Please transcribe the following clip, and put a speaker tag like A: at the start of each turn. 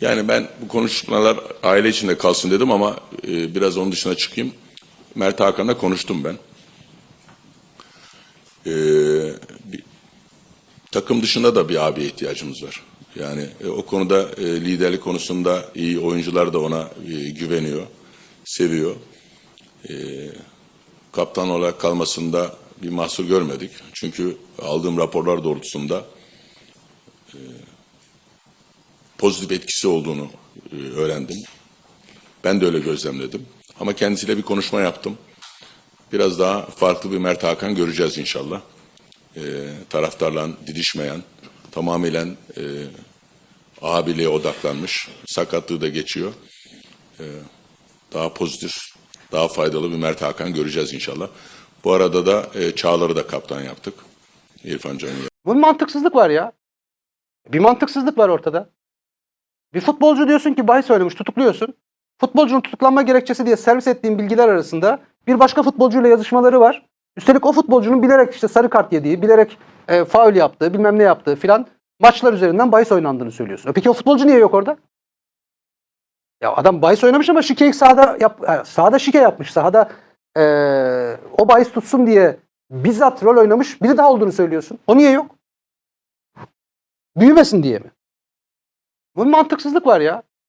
A: Yani ben bu konuşmalar aile içinde kalsın dedim ama e, biraz onun dışına çıkayım. Mert Hakan'la konuştum ben. E, bir- takım dışında da bir abiye ihtiyacımız var. Yani e, o konuda e, liderlik konusunda iyi oyuncular da ona e, güveniyor, seviyor. E, kaptan olarak kalmasında bir mahsur görmedik. Çünkü aldığım raporlar doğrultusunda e, pozitif etkisi olduğunu e, öğrendim. Ben de öyle gözlemledim. Ama kendisiyle bir konuşma yaptım. Biraz daha farklı bir Mert Hakan göreceğiz inşallah. E, taraftarla didişmeyen, tamamıyla e, abiliğe odaklanmış, sakatlığı da geçiyor. E, daha pozitif, daha faydalı bir Mert Hakan göreceğiz inşallah. Bu arada da e, Çağlar'ı da kaptan yaptık. İrfan Can'ı
B: Bu bir mantıksızlık var ya. Bir mantıksızlık var ortada. Bir futbolcu diyorsun ki bahis oynamış tutukluyorsun. Futbolcunun tutuklanma gerekçesi diye servis ettiğin bilgiler arasında bir başka futbolcuyla yazışmaları var. Üstelik o futbolcunun bilerek işte sarı kart yediği, bilerek e, faul yaptığı, bilmem ne yaptığı filan maçlar üzerinden bahis oynandığını söylüyorsun. E Peki o futbolcu niye yok orada? Ya adam bahis oynamış ama şikeyi sahada yap, e, sahada şike yapmış. Sahada e, o bahis tutsun diye bizzat rol oynamış biri daha olduğunu söylüyorsun. O niye yok? Büyümesin diye mi? Bu mantıksızlık var ya.